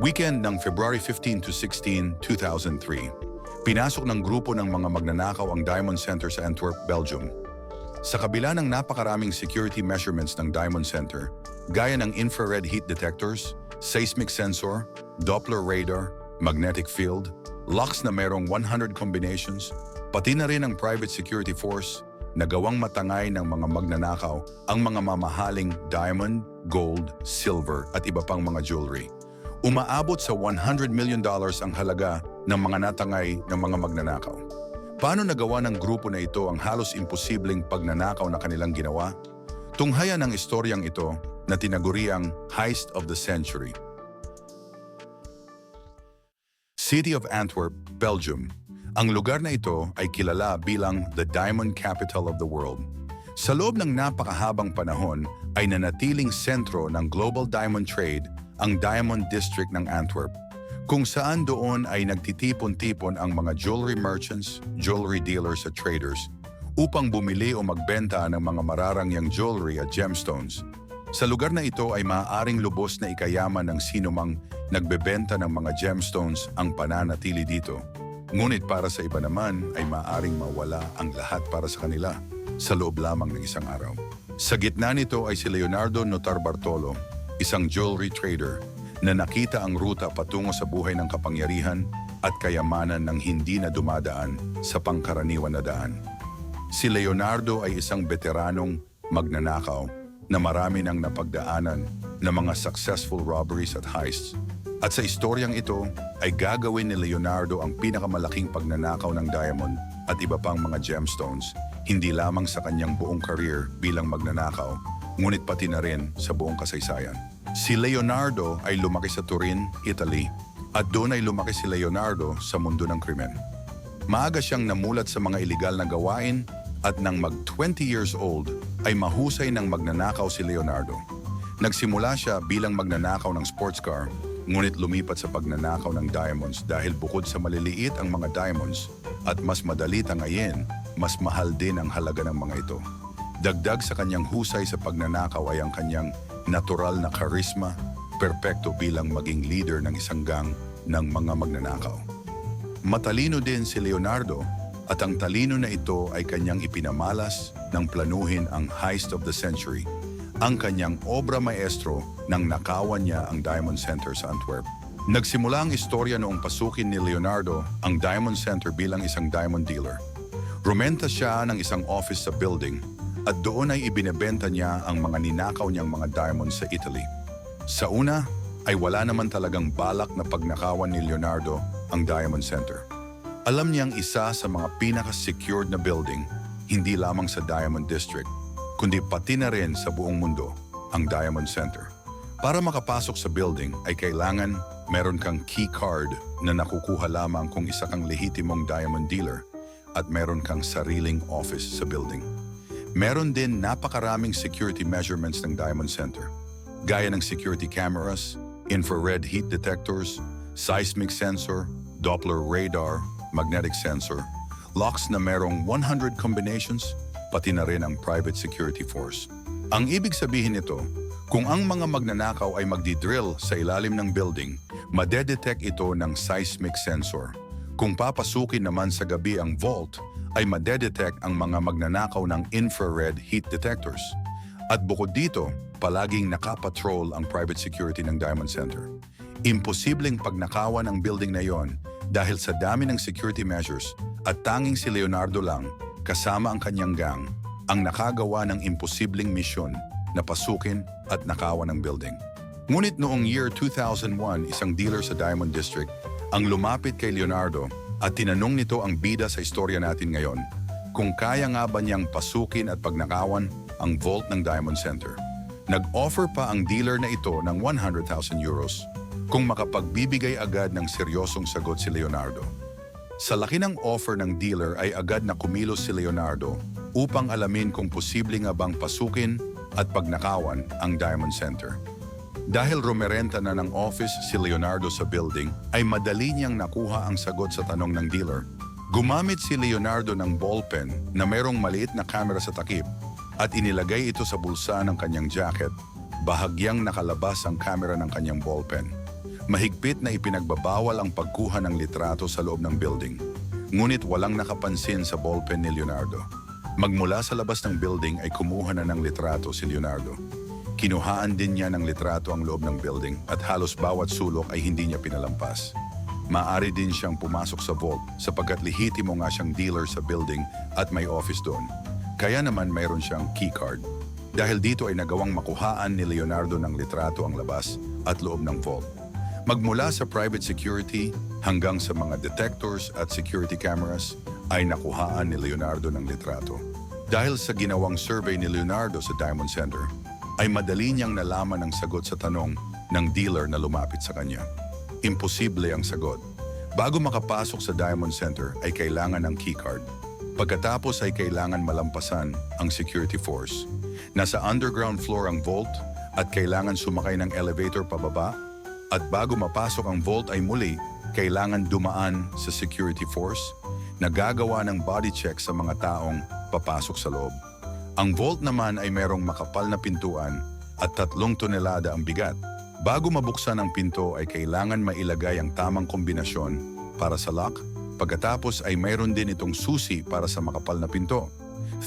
Weekend ng February 15 to 16, 2003. Pinasok ng grupo ng mga magnanakaw ang Diamond Center sa Antwerp, Belgium. Sa kabila ng napakaraming security measurements ng Diamond Center, gaya ng infrared heat detectors, seismic sensor, Doppler radar, magnetic field, locks na merong 100 combinations, pati na rin ang private security force na gawang matangay ng mga magnanakaw ang mga mamahaling diamond, gold, silver at iba pang mga jewelry. Umaabot sa 100 million dollars ang halaga ng mga natangay ng mga magnanakaw. Paano nagawa ng grupo na ito ang halos imposibleng pagnanakaw na kanilang ginawa? Tunghayan ang istoryang ito na tinaguriang Heist of the Century. City of Antwerp, Belgium. Ang lugar na ito ay kilala bilang the Diamond Capital of the World. Sa loob ng napakahabang panahon ay nanatiling sentro ng global diamond trade ang Diamond District ng Antwerp, kung saan doon ay nagtitipon-tipon ang mga jewelry merchants, jewelry dealers at traders upang bumili o magbenta ng mga mararangyang jewelry at gemstones. Sa lugar na ito ay maaaring lubos na ikayaman ng sinumang nagbebenta ng mga gemstones ang pananatili dito. Ngunit para sa iba naman ay maaaring mawala ang lahat para sa kanila sa loob lamang ng isang araw. Sa gitna nito ay si Leonardo Notar Bartolo, isang jewelry trader na nakita ang ruta patungo sa buhay ng kapangyarihan at kayamanan ng hindi na dumadaan sa pangkaraniwan na daan. Si Leonardo ay isang veteranong magnanakaw na marami nang napagdaanan ng mga successful robberies at heists. At sa istoryang ito ay gagawin ni Leonardo ang pinakamalaking pagnanakaw ng diamond at iba pang mga gemstones, hindi lamang sa kanyang buong career bilang magnanakaw, ngunit pati na rin sa buong kasaysayan. Si Leonardo ay lumaki sa Turin, Italy, at doon ay lumaki si Leonardo sa mundo ng krimen. Maaga siyang namulat sa mga iligal na gawain at nang mag 20 years old ay mahusay ng magnanakaw si Leonardo. Nagsimula siya bilang magnanakaw ng sports car, ngunit lumipat sa pagnanakaw ng diamonds dahil bukod sa maliliit ang mga diamonds at mas madali tangayin, mas mahal din ang halaga ng mga ito. Dagdag sa kanyang husay sa pagnanakaw ay ang kanyang natural na karisma, perpekto bilang maging leader ng isang gang ng mga magnanakaw. Matalino din si Leonardo at ang talino na ito ay kanyang ipinamalas ng planuhin ang heist of the century, ang kanyang obra maestro nang nakawan niya ang Diamond Center sa Antwerp. Nagsimula ang istorya noong pasukin ni Leonardo ang Diamond Center bilang isang diamond dealer. Rumenta siya ng isang office sa building at doon ay ibinebenta niya ang mga ninakaw niyang mga diamonds sa Italy. Sa una ay wala naman talagang balak na pagnakawan ni Leonardo ang Diamond Center. Alam niyang isa sa mga pinaka-secured na building, hindi lamang sa Diamond District, kundi pati na rin sa buong mundo, ang Diamond Center. Para makapasok sa building ay kailangan meron kang key card na nakukuha lamang kung isa kang lehitimong diamond dealer at meron kang sariling office sa building. Meron din napakaraming security measurements ng Diamond Center, gaya ng security cameras, infrared heat detectors, seismic sensor, Doppler radar, magnetic sensor, locks na merong 100 combinations, pati na rin ang private security force. Ang ibig sabihin nito, kung ang mga magnanakaw ay magdidrill sa ilalim ng building, madedetect ito ng seismic sensor. Kung papasukin naman sa gabi ang vault, ay madedetect ang mga magnanakaw ng infrared heat detectors. At bukod dito, palaging nakapatrol ang private security ng Diamond Center. Imposibleng pagnakawan ang building na yon dahil sa dami ng security measures at tanging si Leonardo lang, kasama ang kanyang gang, ang nakagawa ng imposibleng misyon na pasukin at nakawan ang building. Ngunit noong year 2001, isang dealer sa Diamond District ang lumapit kay Leonardo at tinanong nito ang bida sa istorya natin ngayon kung kaya nga ba niyang pasukin at pagnakawan ang vault ng Diamond Center. Nag-offer pa ang dealer na ito ng 100,000 euros kung makapagbibigay agad ng seryosong sagot si Leonardo. Sa laki ng offer ng dealer ay agad na kumilos si Leonardo upang alamin kung posible nga bang pasukin at pagnakawan ang Diamond Center. Dahil rumerenta na ng office si Leonardo sa building, ay madali niyang nakuha ang sagot sa tanong ng dealer. Gumamit si Leonardo ng ballpen na merong maliit na camera sa takip at inilagay ito sa bulsa ng kanyang jacket, bahagyang nakalabas ang camera ng kanyang ballpen. Mahigpit na ipinagbabawal ang pagkuha ng litrato sa loob ng building. Ngunit walang nakapansin sa ballpen ni Leonardo. Magmula sa labas ng building ay kumuha na ng litrato si Leonardo. Kinuhaan din niya ng litrato ang loob ng building at halos bawat sulok ay hindi niya pinalampas. Maari din siyang pumasok sa vault sapagkat lihitimo nga siyang dealer sa building at may office doon. Kaya naman mayroon siyang keycard. Dahil dito ay nagawang makuhaan ni Leonardo ng litrato ang labas at loob ng vault. Magmula sa private security hanggang sa mga detectors at security cameras ay nakuhaan ni Leonardo ng litrato. Dahil sa ginawang survey ni Leonardo sa Diamond Center, ay madali niyang nalaman ang sagot sa tanong ng dealer na lumapit sa kanya. Imposible ang sagot. Bago makapasok sa Diamond Center ay kailangan ng keycard. Pagkatapos ay kailangan malampasan ang security force. Nasa underground floor ang vault at kailangan sumakay ng elevator pababa at bago mapasok ang vault ay muli, kailangan dumaan sa security force na gagawa ng body check sa mga taong papasok sa loob. Ang vault naman ay merong makapal na pintuan at tatlong tonelada ang bigat. Bago mabuksan ang pinto ay kailangan mailagay ang tamang kombinasyon para sa lock. Pagkatapos ay mayroon din itong susi para sa makapal na pinto.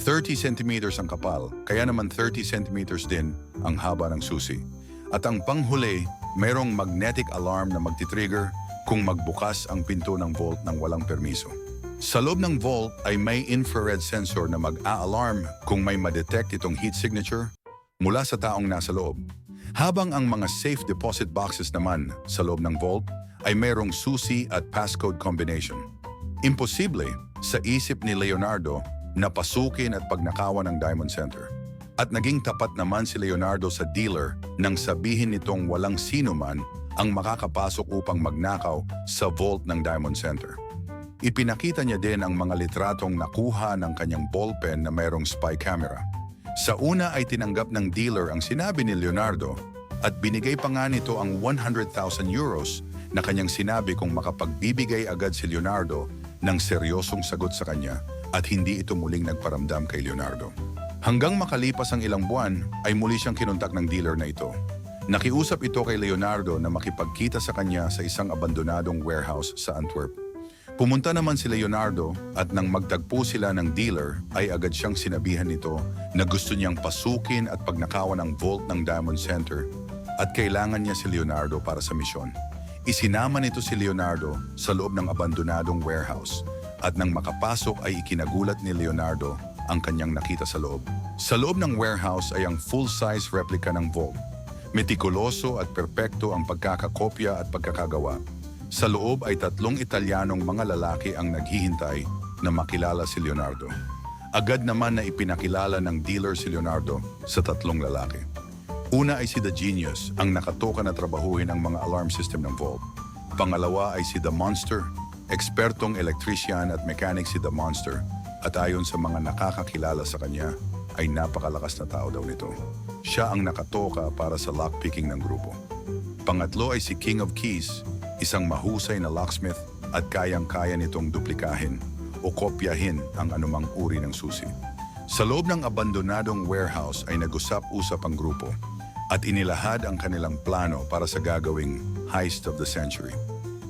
30 centimeters ang kapal, kaya naman 30 centimeters din ang haba ng susi. At ang panghuli, mayroong magnetic alarm na magti-trigger kung magbukas ang pinto ng vault ng walang permiso. Sa loob ng vault ay may infrared sensor na mag-a-alarm kung may madetect itong heat signature mula sa taong nasa loob. Habang ang mga safe deposit boxes naman sa loob ng vault ay mayroong susi at passcode combination. Imposible sa isip ni Leonardo na pasukin at pagnakawan ng Diamond Center. At naging tapat naman si Leonardo sa dealer nang sabihin nitong walang sino man ang makakapasok upang magnakaw sa vault ng Diamond Center. Ipinakita niya din ang mga litratong nakuha ng kanyang ballpen na mayroong spy camera. Sa una ay tinanggap ng dealer ang sinabi ni Leonardo at binigay pa nga nito ang 100,000 euros na kanyang sinabi kung makapagbibigay agad si Leonardo ng seryosong sagot sa kanya at hindi ito muling nagparamdam kay Leonardo. Hanggang makalipas ang ilang buwan ay muli siyang kinontak ng dealer na ito. Nakiusap ito kay Leonardo na makipagkita sa kanya sa isang abandonadong warehouse sa Antwerp. Pumunta naman si Leonardo at nang magtagpo sila ng dealer ay agad siyang sinabihan nito na gusto niyang pasukin at pagnakawan ang vault ng Diamond Center at kailangan niya si Leonardo para sa misyon. Isinama nito si Leonardo sa loob ng abandonadong warehouse at nang makapasok ay ikinagulat ni Leonardo ang kanyang nakita sa loob. Sa loob ng warehouse ay ang full-size replica ng vault. Metikuloso at perpekto ang pagkakakopya at pagkakagawa. Sa loob ay tatlong Italianong mga lalaki ang naghihintay na makilala si Leonardo. Agad naman na ipinakilala ng dealer si Leonardo sa tatlong lalaki. Una ay si The Genius, ang nakatoka na trabahuhin ang mga alarm system ng Vault. Pangalawa ay si The Monster, ekspertong elektrisyan at mechanic si The Monster. At ayon sa mga nakakakilala sa kanya, ay napakalakas na tao daw nito. Siya ang nakatoka para sa lockpicking ng grupo. Pangatlo ay si King of Keys, isang mahusay na locksmith at kayang-kaya nitong duplikahin o kopyahin ang anumang uri ng susi. Sa loob ng abandonadong warehouse ay nag-usap-usap ang grupo at inilahad ang kanilang plano para sa gagawing heist of the century.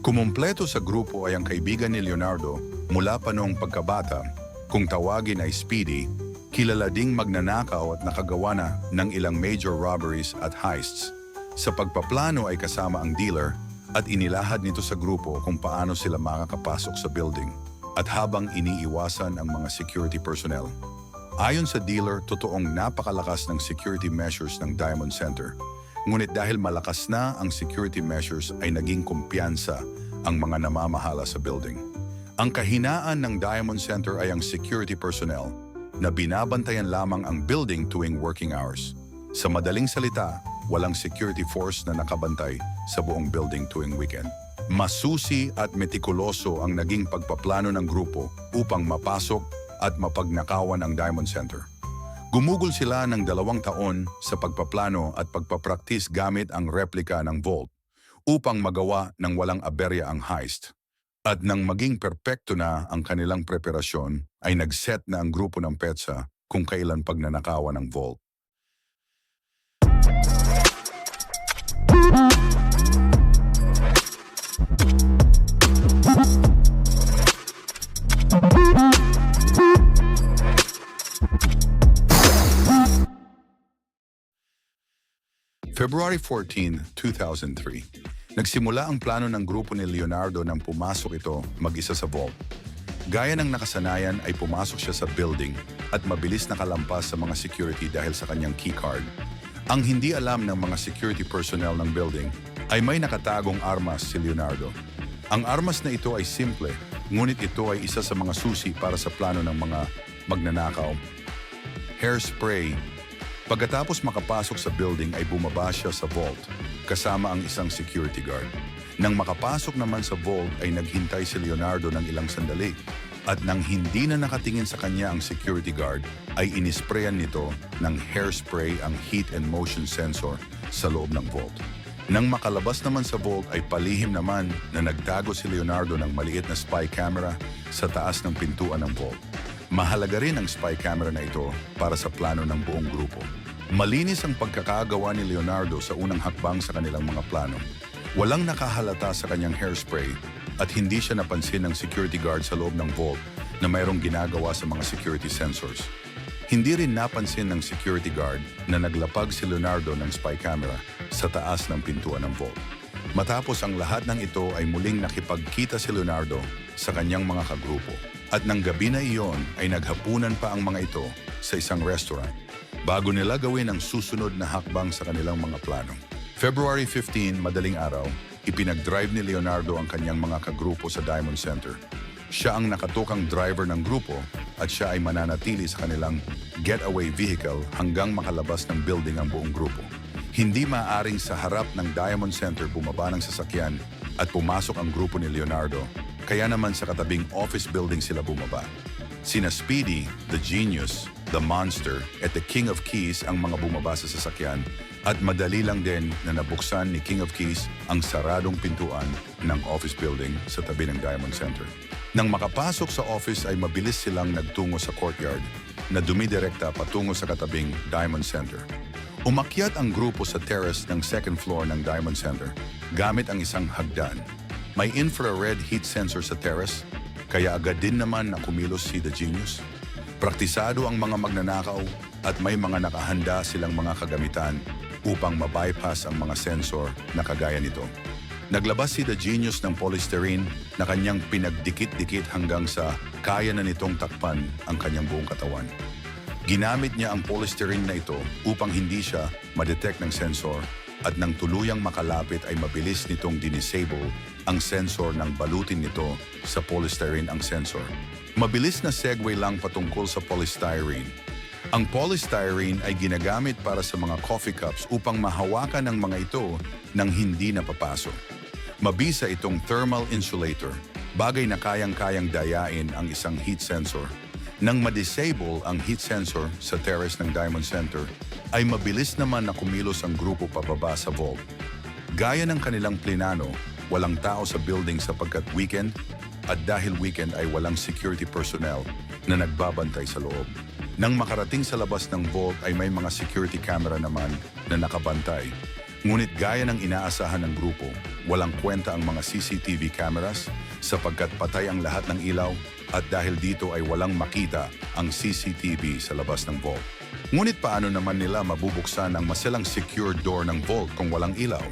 Kumumpleto sa grupo ay ang kaibigan ni Leonardo mula pa noong pagkabata, kung tawagin ay Speedy, kilala ding magnanakaw at nakagawa na ng ilang major robberies at heists. Sa pagpaplano ay kasama ang dealer at inilahad nito sa grupo kung paano sila makakapasok sa building at habang iniiwasan ang mga security personnel. Ayon sa dealer, totoong napakalakas ng security measures ng Diamond Center. Ngunit dahil malakas na ang security measures ay naging kumpiyansa ang mga namamahala sa building. Ang kahinaan ng Diamond Center ay ang security personnel na binabantayan lamang ang building tuwing working hours. Sa madaling salita, walang security force na nakabantay sa buong building tuwing weekend. Masusi at metikuloso ang naging pagpaplano ng grupo upang mapasok at mapagnakawan ang Diamond Center. Gumugol sila ng dalawang taon sa pagpaplano at pagpapraktis gamit ang replika ng Vault upang magawa ng walang aberya ang heist. At nang maging perpekto na ang kanilang preparasyon, ay nagset na ang grupo ng petsa kung kailan pagnanakawan ng Vault. February 14, 2003, nagsimula ang plano ng grupo ni Leonardo nang pumasok ito mag-isa sa vault. Gaya ng nakasanayan ay pumasok siya sa building at mabilis nakalampas sa mga security dahil sa kanyang keycard. Ang hindi alam ng mga security personnel ng building ay may nakatagong armas si Leonardo. Ang armas na ito ay simple, ngunit ito ay isa sa mga susi para sa plano ng mga magnanakaw. Hairspray. Pagkatapos makapasok sa building ay bumaba siya sa vault kasama ang isang security guard. Nang makapasok naman sa vault ay naghintay si Leonardo ng ilang sandali at nang hindi na nakatingin sa kanya ang security guard ay inisprayan nito ng hairspray ang heat and motion sensor sa loob ng vault. Nang makalabas naman sa vault ay palihim naman na nagtago si Leonardo ng maliit na spy camera sa taas ng pintuan ng vault. Mahalaga rin ang spy camera na ito para sa plano ng buong grupo. Malinis ang pagkakagawa ni Leonardo sa unang hakbang sa kanilang mga plano. Walang nakahalata sa kanyang hairspray at hindi siya napansin ng security guard sa loob ng vault na mayroong ginagawa sa mga security sensors. Hindi rin napansin ng security guard na naglapag si Leonardo ng spy camera sa taas ng pintuan ng vault. Matapos ang lahat ng ito ay muling nakipagkita si Leonardo sa kanyang mga kagrupo. At ng gabi na iyon ay naghapunan pa ang mga ito sa isang restaurant bago nila gawin ang susunod na hakbang sa kanilang mga plano. February 15, madaling araw, ipinag-drive ni Leonardo ang kanyang mga kagrupo sa Diamond Center. Siya ang nakatukang driver ng grupo at siya ay mananatili sa kanilang getaway vehicle hanggang makalabas ng building ang buong grupo. Hindi maaring sa harap ng Diamond Center bumaba ng sasakyan at pumasok ang grupo ni Leonardo, kaya naman sa katabing office building sila bumaba. Sina Speedy, the Genius, the Monster, at the King of Keys ang mga bumaba sa sasakyan at madali lang din na nabuksan ni King of Keys ang saradong pintuan ng office building sa tabi ng Diamond Center. Nang makapasok sa office ay mabilis silang nagtungo sa courtyard na dumidirekta patungo sa katabing Diamond Center. Umakyat ang grupo sa terrace ng second floor ng Diamond Center gamit ang isang hagdan. May infrared heat sensor sa terrace, kaya agad din naman na kumilos si The Genius. Praktisado ang mga magnanakaw at may mga nakahanda silang mga kagamitan upang mabypass ang mga sensor na kagaya nito. Naglabas si The Genius ng polystyrene na kanyang pinagdikit-dikit hanggang sa kaya na nitong takpan ang kanyang buong katawan. Ginamit niya ang polystyrene na ito upang hindi siya madetect ng sensor at nang tuluyang makalapit ay mabilis nitong dinisable ang sensor ng balutin nito sa polystyrene ang sensor. Mabilis na segue lang patungkol sa polystyrene. Ang polystyrene ay ginagamit para sa mga coffee cups upang mahawakan ng mga ito nang hindi napapasok. Mabisa itong thermal insulator, bagay na kayang-kayang dayain ang isang heat sensor. Nang ma-disable ang heat sensor sa terrace ng Diamond Center, ay mabilis naman na kumilos ang grupo pababa sa vault. Gaya ng kanilang plinano, walang tao sa building sapagkat weekend at dahil weekend ay walang security personnel na nagbabantay sa loob. Nang makarating sa labas ng vault ay may mga security camera naman na nakabantay. Ngunit gaya ng inaasahan ng grupo, walang kwenta ang mga CCTV cameras sapagkat patay ang lahat ng ilaw at dahil dito ay walang makita ang CCTV sa labas ng vault. Ngunit paano naman nila mabubuksan ang maselang secure door ng vault kung walang ilaw?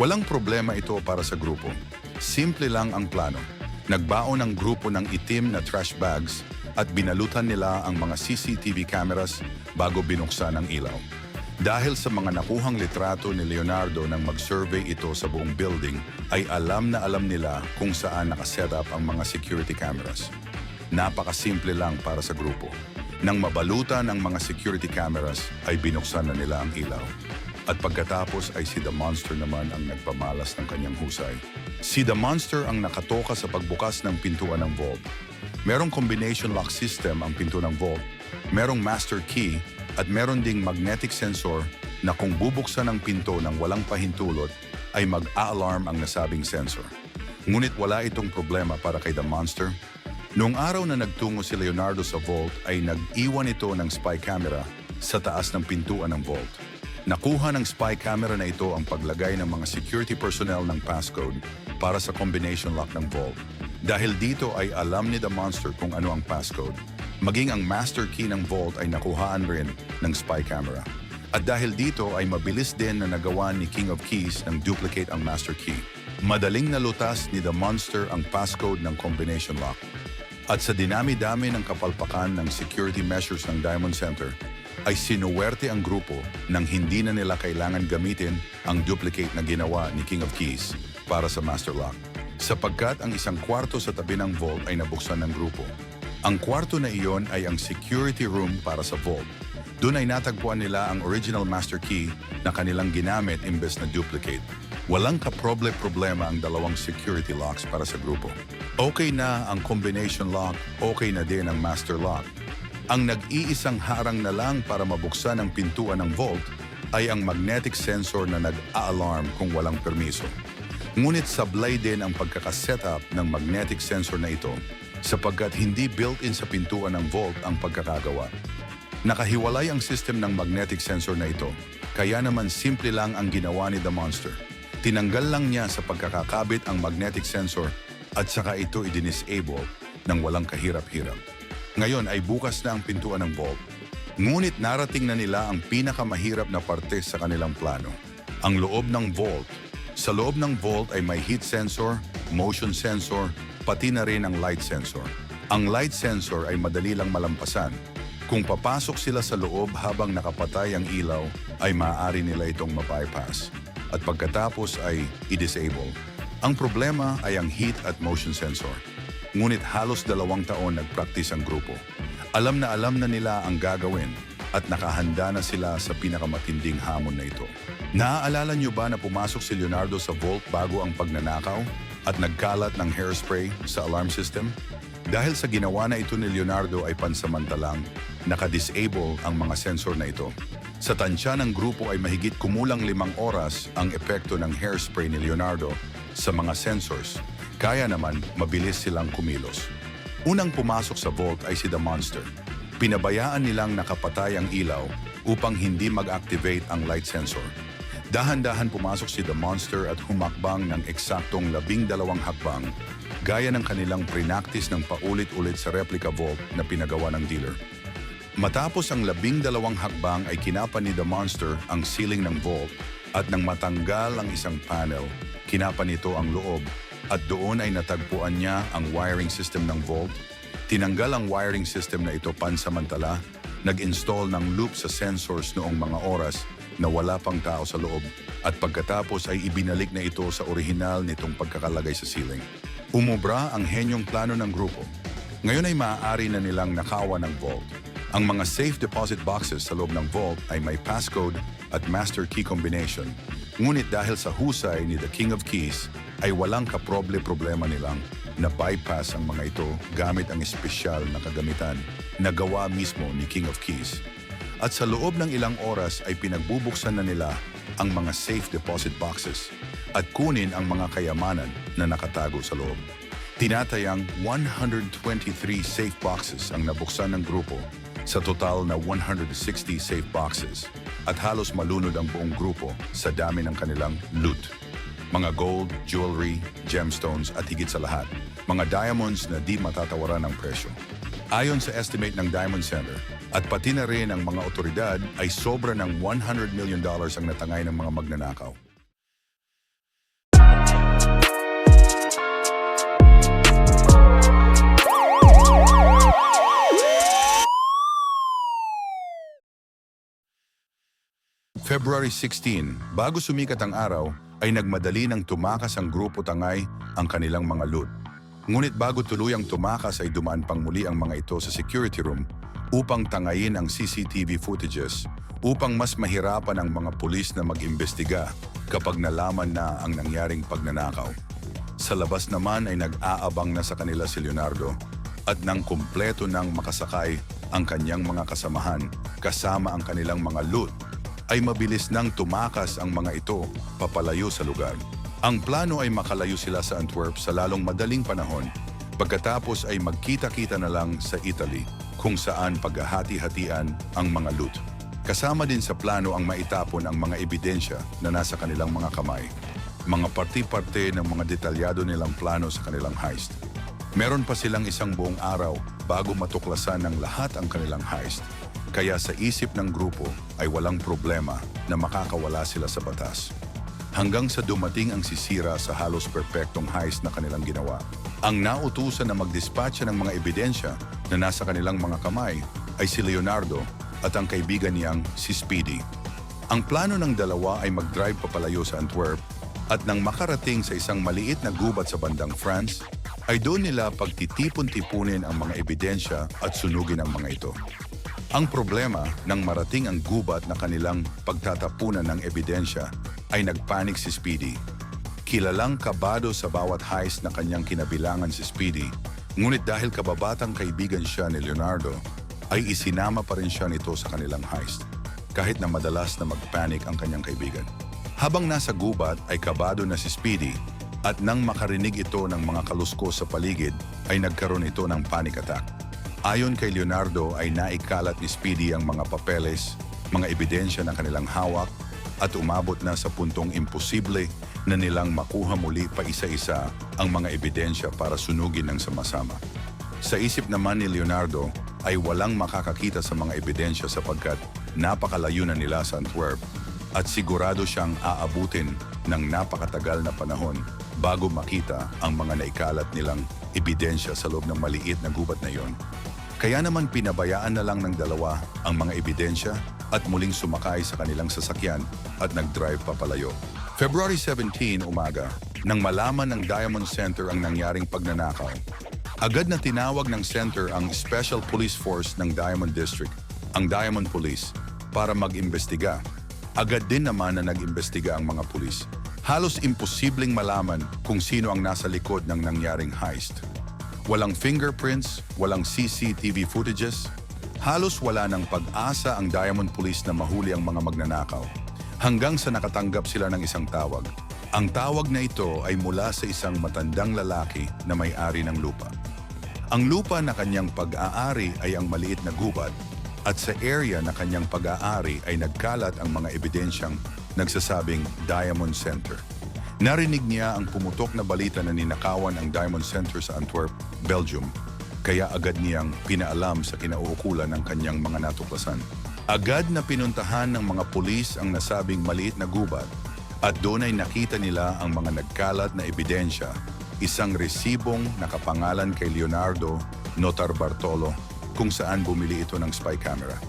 Walang problema ito para sa grupo. Simple lang ang plano. Nagbaon ang grupo ng itim na trash bags at binalutan nila ang mga CCTV cameras bago binuksan ang ilaw. Dahil sa mga nakuhang litrato ni Leonardo nang mag-survey ito sa buong building, ay alam na alam nila kung saan nakaset up ang mga security cameras. Napakasimple lang para sa grupo. Nang mabalutan ang mga security cameras, ay binuksan na nila ang ilaw. At pagkatapos ay si The Monster naman ang nagpamalas ng kanyang husay. Si The Monster ang nakatoka sa pagbukas ng pintuan ng vault. Merong combination lock system ang pinto ng vault. Merong master key at meron ding magnetic sensor na kung bubuksan ang pinto ng walang pahintulot ay mag-a-alarm ang nasabing sensor. Ngunit wala itong problema para kay The Monster. Noong araw na nagtungo si Leonardo sa vault ay nag-iwan ito ng spy camera sa taas ng pintuan ng vault. Nakuha ng spy camera na ito ang paglagay ng mga security personnel ng passcode para sa combination lock ng vault. Dahil dito ay alam ni The Monster kung ano ang passcode. Maging ang master key ng vault ay nakuhaan rin ng spy camera. At dahil dito ay mabilis din na nagawa ni King of Keys ng duplicate ang master key. Madaling nalutas ni The Monster ang passcode ng combination lock. At sa dinami-dami ng kapalpakan ng security measures ng Diamond Center, ay sinuwerte ang grupo nang hindi na nila kailangan gamitin ang duplicate na ginawa ni King of Keys para sa master lock. Sapagkat ang isang kwarto sa tabi ng vault ay nabuksan ng grupo. Ang kwarto na iyon ay ang security room para sa vault. Doon ay natagpuan nila ang original master key na kanilang ginamit imbes na duplicate. Walang kaproble-problema ang dalawang security locks para sa grupo. Okay na ang combination lock, okay na din ang master lock. Ang nag-iisang harang na lang para mabuksan ang pintuan ng vault ay ang magnetic sensor na nag-a-alarm kung walang permiso. Ngunit sablay din ang pagkakasetup ng magnetic sensor na ito sapagkat hindi built-in sa pintuan ng vault ang pagkakagawa. Nakahiwalay ang system ng magnetic sensor na ito, kaya naman simple lang ang ginawa ni The Monster. Tinanggal lang niya sa pagkakakabit ang magnetic sensor at saka ito i-disable ng walang kahirap-hirap. Ngayon ay bukas na ang pintuan ng vault. Ngunit narating na nila ang pinakamahirap na parte sa kanilang plano. Ang loob ng vault. Sa loob ng vault ay may heat sensor, motion sensor, pati na rin ang light sensor. Ang light sensor ay madali lang malampasan. Kung papasok sila sa loob habang nakapatay ang ilaw, ay maaari nila itong ma-bypass. At pagkatapos ay i-disable. Ang problema ay ang heat at motion sensor. Ngunit halos dalawang taon nag-practice ang grupo. Alam na alam na nila ang gagawin at nakahanda na sila sa pinakamatinding hamon na ito. Naaalala niyo ba na pumasok si Leonardo sa vault bago ang pagnanakaw at nagkalat ng hairspray sa alarm system? Dahil sa ginawa na ito ni Leonardo ay pansamantalang naka-disable ang mga sensor na ito. Sa tansya ng grupo ay mahigit kumulang limang oras ang epekto ng hairspray ni Leonardo sa mga sensors. Kaya naman mabilis silang kumilos. Unang pumasok sa vault ay si The Monster. Pinabayaan nilang nakapatay ang ilaw upang hindi mag-activate ang light sensor. Dahan-dahan pumasok si The Monster at humakbang ng eksaktong labing dalawang hakbang gaya ng kanilang prinaktis ng paulit-ulit sa replica vault na pinagawa ng dealer. Matapos ang labing dalawang hakbang ay kinapa ni The Monster ang ceiling ng vault at nang matanggal ang isang panel, kinapa nito ang loob at doon ay natagpuan niya ang wiring system ng vault. Tinanggal ang wiring system na ito pansamantala, nag-install ng loop sa sensors noong mga oras na wala pang tao sa loob at pagkatapos ay ibinalik na ito sa orihinal nitong pagkakalagay sa ceiling. Umubra ang henyong plano ng grupo. Ngayon ay maaari na nilang nakawa ng vault. Ang mga safe deposit boxes sa loob ng vault ay may passcode at master key combination. Ngunit dahil sa husay ni The King of Keys, ay walang kaproble-problema nilang na bypass ang mga ito gamit ang espesyal na kagamitan na gawa mismo ni King of Keys. At sa loob ng ilang oras ay pinagbubuksan na nila ang mga safe deposit boxes at kunin ang mga kayamanan na nakatago sa loob. Tinatayang 123 safe boxes ang nabuksan ng grupo sa total na 160 safe boxes at halos malunod ang buong grupo sa dami ng kanilang loot. Mga gold, jewelry, gemstones at higit sa lahat, mga diamonds na di matatawaran ng presyo. Ayon sa estimate ng Diamond Center, at pati na rin ang mga otoridad ay sobra ng 100 million dollars ang natangay ng mga magnanakaw. February 16, bago sumikat ang araw, ay nagmadali ng tumakas ang grupo tangay ang kanilang mga loot. Ngunit bago tuluyang tumakas ay dumaan pang muli ang mga ito sa security room upang tangayin ang CCTV footages upang mas mahirapan ang mga pulis na mag-imbestiga kapag nalaman na ang nangyaring pagnanakaw. Sa labas naman ay nag-aabang na sa kanila si Leonardo at nang kumpleto nang makasakay ang kanyang mga kasamahan kasama ang kanilang mga loot ay mabilis nang tumakas ang mga ito papalayo sa lugar. Ang plano ay makalayo sila sa Antwerp sa lalong madaling panahon pagkatapos ay magkita-kita na lang sa Italy kung saan paghahati-hatian ang mga loot. Kasama din sa plano ang maitapon ang mga ebidensya na nasa kanilang mga kamay. Mga parti-parte ng mga detalyado nilang plano sa kanilang heist. Meron pa silang isang buong araw bago matuklasan ng lahat ang kanilang heist. Kaya sa isip ng grupo ay walang problema na makakawala sila sa batas. Hanggang sa dumating ang sisira sa halos perpektong heist na kanilang ginawa. Ang nautusan na magdispatcha ng mga ebidensya na nasa kanilang mga kamay ay si Leonardo at ang kaibigan niyang si Speedy. Ang plano ng dalawa ay mag-drive papalayo sa Antwerp at nang makarating sa isang maliit na gubat sa bandang France, ay doon nila pagtitipon-tipunin ang mga ebidensya at sunugin ang mga ito. Ang problema nang marating ang gubat na kanilang pagtatapunan ng ebidensya ay nagpanik si Speedy. Kilalang kabado sa bawat heist na kanyang kinabilangan si Speedy, ngunit dahil kababatang kaibigan siya ni Leonardo, ay isinama pa rin siya nito sa kanilang heist, kahit na madalas na magpanik ang kanyang kaibigan. Habang nasa gubat ay kabado na si Speedy at nang makarinig ito ng mga kaluskos sa paligid ay nagkaroon ito ng panic attack. Ayon kay Leonardo ay naikalat ni Speedy ang mga papeles, mga ebidensya ng kanilang hawak at umabot na sa puntong imposible na nilang makuha muli pa isa-isa ang mga ebidensya para sunugin ng sama-sama. Sa isip naman ni Leonardo ay walang makakakita sa mga ebidensya sapagkat napakalayo na nila sa Antwerp at sigurado siyang aabutin ng napakatagal na panahon bago makita ang mga naikalat nilang ebidensya sa loob ng maliit na gubat na iyon. Kaya naman pinabayaan na lang ng dalawa ang mga ebidensya at muling sumakay sa kanilang sasakyan at nag-drive papalayo. February 17 umaga, nang malaman ng Diamond Center ang nangyaring pagnanakaw, agad na tinawag ng center ang Special Police Force ng Diamond District, ang Diamond Police, para mag-imbestiga. Agad din naman na nag-imbestiga ang mga pulis. Halos imposibleng malaman kung sino ang nasa likod ng nangyaring heist. Walang fingerprints, walang CCTV footages, halos wala ng pag-asa ang Diamond Police na mahuli ang mga magnanakaw. Hanggang sa nakatanggap sila ng isang tawag. Ang tawag na ito ay mula sa isang matandang lalaki na may-ari ng lupa. Ang lupa na kanyang pag-aari ay ang maliit na gubat at sa area na kanyang pag-aari ay nagkalat ang mga ebidensyang nagsasabing Diamond Center. Narinig niya ang pumutok na balita na ninakawan ang Diamond Center sa Antwerp, Belgium, kaya agad niyang pinaalam sa kinauukulan ng kanyang mga natuklasan. Agad na pinuntahan ng mga pulis ang nasabing maliit na gubat at doon ay nakita nila ang mga nagkalat na ebidensya, isang resibong nakapangalan kay Leonardo Notar Bartolo kung saan bumili ito ng spy camera.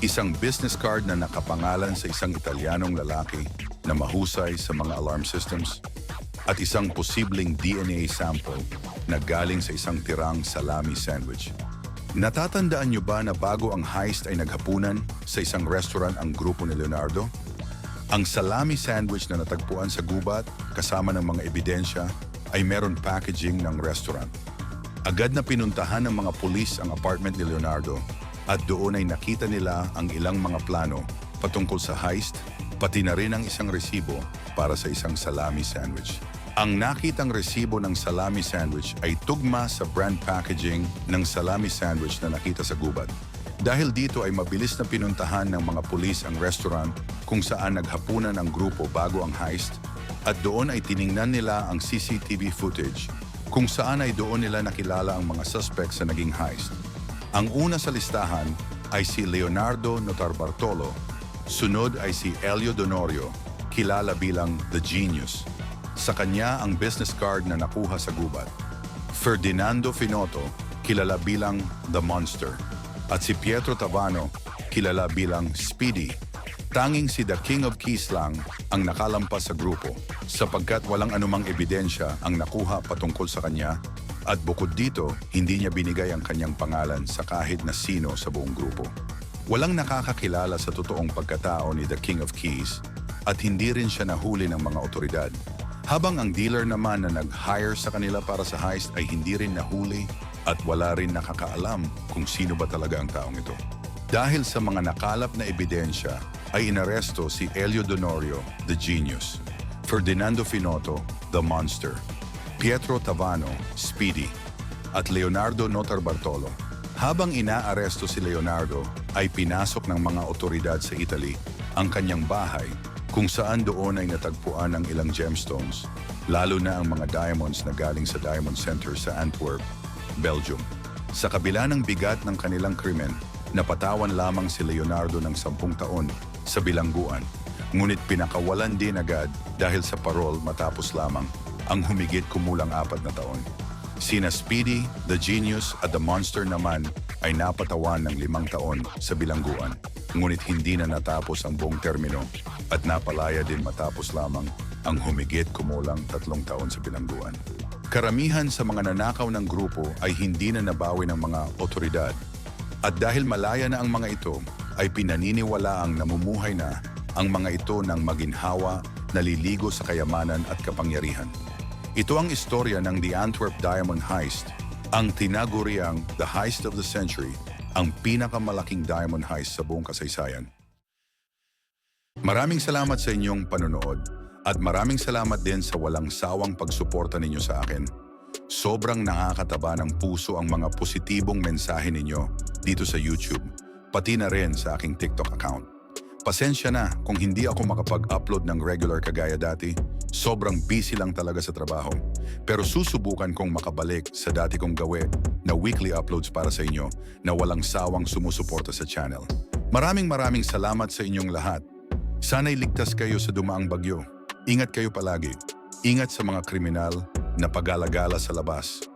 Isang business card na nakapangalan sa isang Italianong lalaki na mahusay sa mga alarm systems at isang posibleng DNA sample na galing sa isang tirang salami sandwich. Natatandaan niyo ba na bago ang heist ay naghapunan sa isang restaurant ang grupo ni Leonardo? Ang salami sandwich na natagpuan sa gubat kasama ng mga ebidensya ay meron packaging ng restaurant. Agad na pinuntahan ng mga pulis ang apartment ni Leonardo at doon ay nakita nila ang ilang mga plano patungkol sa heist, pati na rin ang isang resibo para sa isang salami sandwich. Ang nakitang resibo ng salami sandwich ay tugma sa brand packaging ng salami sandwich na nakita sa gubat. Dahil dito ay mabilis na pinuntahan ng mga pulis ang restaurant kung saan naghapunan ang grupo bago ang heist at doon ay tiningnan nila ang CCTV footage kung saan ay doon nila nakilala ang mga suspects sa naging heist. Ang una sa listahan ay si Leonardo Notarbartolo, sunod ay si Elio Donorio, kilala bilang The Genius. Sa kanya ang business card na nakuha sa gubat. Ferdinando Finoto, kilala bilang The Monster. At si Pietro Tavano, kilala bilang Speedy. Tanging si The King of Keys lang ang nakalampas sa grupo sapagkat walang anumang ebidensya ang nakuha patungkol sa kanya at bukod dito, hindi niya binigay ang kanyang pangalan sa kahit na sino sa buong grupo. Walang nakakakilala sa totoong pagkatao ni The King of Keys at hindi rin siya nahuli ng mga otoridad. Habang ang dealer naman na nag-hire sa kanila para sa heist ay hindi rin nahuli at wala rin nakakaalam kung sino ba talaga ang taong ito. Dahil sa mga nakalap na ebidensya, ay inaresto si Elio Donorio, the genius, Ferdinando Finoto, the monster, Pietro Tavano, Speedy, at Leonardo Notar Bartolo. Habang inaaresto si Leonardo, ay pinasok ng mga otoridad sa Italy ang kanyang bahay kung saan doon ay natagpuan ang ilang gemstones, lalo na ang mga diamonds na galing sa Diamond Center sa Antwerp, Belgium. Sa kabila ng bigat ng kanilang krimen, napatawan lamang si Leonardo ng sampung taon sa bilangguan. Ngunit pinakawalan din agad dahil sa parol matapos lamang ang humigit kumulang apat na taon. Sina Speedy, The Genius at The Monster naman ay napatawan ng limang taon sa bilangguan. Ngunit hindi na natapos ang buong termino at napalaya din matapos lamang ang humigit kumulang tatlong taon sa bilangguan. Karamihan sa mga nanakaw ng grupo ay hindi na nabawi ng mga otoridad. At dahil malaya na ang mga ito, ay pinaniniwala ang namumuhay na ang mga ito ng maginhawa, naliligo sa kayamanan at kapangyarihan. Ito ang istorya ng The Antwerp Diamond Heist, ang tinaguriang The Heist of the Century, ang pinakamalaking diamond heist sa buong kasaysayan. Maraming salamat sa inyong panonood at maraming salamat din sa walang sawang pagsuporta ninyo sa akin. Sobrang nakakataba ng puso ang mga positibong mensahe ninyo dito sa YouTube, pati na rin sa aking TikTok account. Pasensya na kung hindi ako makapag-upload ng regular kagaya dati. Sobrang busy lang talaga sa trabaho. Pero susubukan kong makabalik sa dati kong gawe na weekly uploads para sa inyo na walang sawang sumusuporta sa channel. Maraming maraming salamat sa inyong lahat. Sana'y ligtas kayo sa dumaang bagyo. Ingat kayo palagi. Ingat sa mga kriminal na pag-alagala sa labas.